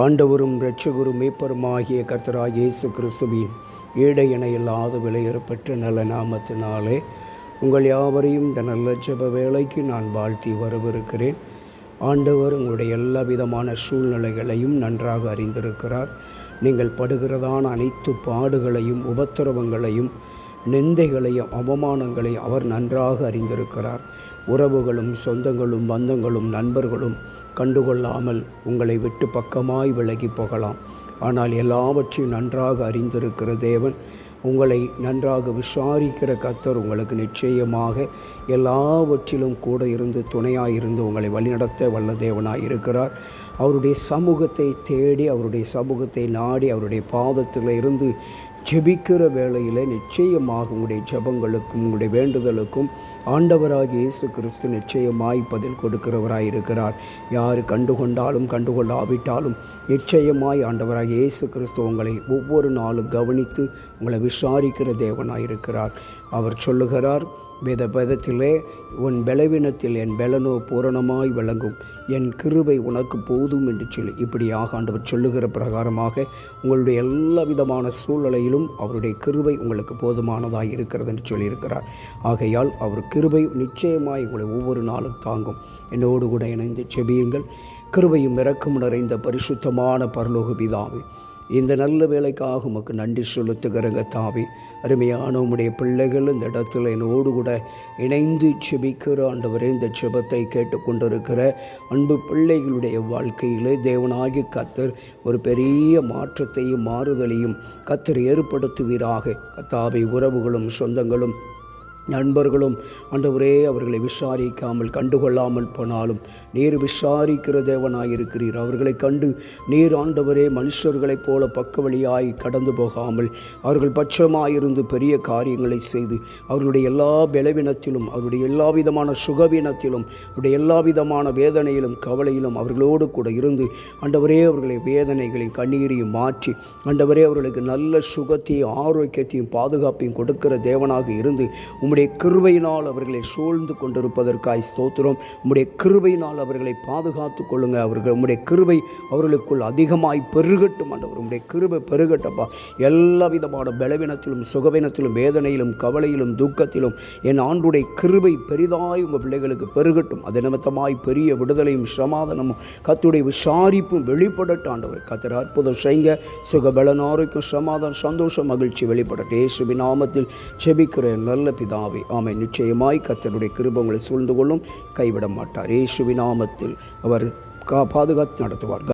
ஆண்டவரும் இரட்சகரும் மீப்பருமாகிய கர்த்தராக இயேசு கிறிஸ்துவின் ஈடை இணையில்லாத ஏற்பட்ட நல்ல நாமத்தினாலே உங்கள் யாவரையும் இந்த நல்ல ஜெப வேலைக்கு நான் வாழ்த்தி வரவிருக்கிறேன். ஆண்டவர் உங்களுடைய எல்லா விதமான சூழ்நிலைகளையும் நன்றாக அறிந்திருக்கிறார். நீங்கள் படுகிறதான அனைத்து பாடுகளையும் உபத்திரவங்களையும் நிந்தைகளையும் அவமானங்களையும் அவர் நன்றாக அறிந்திருக்கிறார். உறவுகளும் சொந்தங்களும் பந்தங்களும் நண்பர்களும் கண்டுகொள்ளாமல் உங்களை விட்டு பக்கமாய் விலகி போகலாம். ஆனால் எல்லாவற்றையும் நன்றாக அறிந்திருக்கிற தேவன் உங்களை நன்றாக விசாரிக்கிற கத்தர் உங்களுக்கு நிச்சயமாக எல்லாவற்றிலும் கூட இருந்து துணையாக இருந்து உங்களை வழிநடத்த வல்ல தேவனாக இருக்கிறார். அவருடைய சமூகத்தை தேடி அவருடைய சமூகத்தை நாடி அவருடைய பாதத்தில் இருந்து ஜெபிக்கிற வேளையில் நிச்சயமாக உங்களுடைய ஜெபங்களுக்கும் உங்களுடைய வேண்டுதலுக்கும் ஆண்டவராக இயேசு கிறிஸ்து நிச்சயமாய் பதில் கொடுக்கிறவராய் இருக்கிறார் யார் கண்டுகொண்டாலும் கண்டுகொள்ளாவிட்டாலும் நிச்சயமாய் ஆண்டவராக இயேசு கிறிஸ்து உங்களை ஒவ்வொரு நாளும் கவனித்து உங்களை விசாரிக்கிற தேவனாக இருக்கிறார் அவர் சொல்லுகிறார் வேத பதத்திலே உன் பலவீனத்தில் என் பலனோ பூரணமாய் விளங்கும். என் கிருபை உனக்கு போதும் என்று சொல்லி இப்படியாக ஆண்டவர் சொல்லுகிற பிரகாரமாக உங்களுடைய எல்லா விதமான சூழ்நிலையிலும் அவருடைய கிருபை உங்களுக்கு போதுமானதாக இருக்கிறது என்று சொல்லியிருக்கிறார். ஆகையால் அவர் கிருபை நிச்சயமாய் உங்களை ஒவ்வொரு நாளும் தாங்கும். என்னோடு கூட இணைந்து செபியுங்கள். கிருபையும் இறக்கம் நிறைந்த பரிசுத்தமான பரலோக பிதாவே இந்த நல்ல வேலைக்காக உமக்கு நன்றி செலுத்துகிறங்க தாவி. அருமையான உம்முடைய பிள்ளைகள் இந்த இடத்துல என்னோடு கூட இணைந்து செபிக்கிற ஆண்டவரே இந்த செபத்தை கேட்டுக்கொண்டிருக்கிற அன்பு பிள்ளைகளுடைய வாழ்க்கையிலே தேவனாகி கத்தர் ஒரு பெரிய மாற்றத்தையும் மாறுதலையும் கத்தர் ஏற்படுத்துவீராக. கத்தாவை உறவுகளும் சொந்தங்களும் நண்பர்களும் ஆண்டவரே அவர்களை விசாரிக்காமல் கண்டுகொள்ளாமல் போனாலும் நீர் விசாரிக்கிற தேவனாயிருக்கிறீர். அவர்களை கண்டு நீர் ஆண்டவரே மனுஷர்களைப் போல பக்க வழியாய் கடந்து போகாமல் அவர்கள் பட்சமாயிருந்து பெரிய காரியங்களை செய்து அவர்களுடைய எல்லா பலவீனத்திலும் அவருடைய எல்லா விதமான சுகவீனத்திலும் அவருடைய எல்லா விதமான வேதனையிலும் கவலையிலும் அவர்களோடு கூட இருந்து ஆண்டவரே அவர்களை வேதனைகளையும் கண்ணீரையும் மாற்றி ஆண்டவரே அவர்களுக்கு நல்ல சுகத்தையும் ஆரோக்கியத்தையும் பாதுகாப்பையும் கொடுக்கிற தேவனாக இருந்து உம்முடைய கிருபையினால் அவர்களை சூழ்ந்து கொண்டிருப்பதற்காய் ஸ்தோத்திரம். உம்முடைய கிருபையினால் அவர்களை பாதுகாத்து கொள்ளுங்க. அவர்கள் உம்முடைய கிருபை அவர்களுக்குள் அதிகமாய் பெருகட்டும் ஆண்டவர். உம்முடைய கிருபை பெருகட்டப்பா. எல்லா விதமான பலவீனத்திலும் சுகவீனத்திலும் வேதனையிலும் கவலையிலும் துக்கத்திலும் என் ஆண்டுடைய கிருபை பெரிதாய் உங்கள் பிள்ளைகளுக்கு பெருகட்டும். அது நிமித்தமாய் பெரிய விடுதலையும் சமாதானமும் கத்துடைய விசாரிப்பும் வெளிப்படட்டும் ஆண்டவர். கத்திர அற்புதம் செய்ங்க. சுகபலன் ஆரோக்கியம் சமாதானம் சந்தோஷம் மகிழ்ச்சி வெளிப்படட்டும். இயேசுவின் நாமத்தில் செபிக்கிற நல்ல பிதாவே ஆமை நிச்சயமாய் கத்தருடைய கிருபங்களை சூழ்ந்து கொள்ளும். கைவிட மாட்டார் இயேசுவின் நாமத்தில் அவர் கா பாதுகாத்து நடத்துவார்.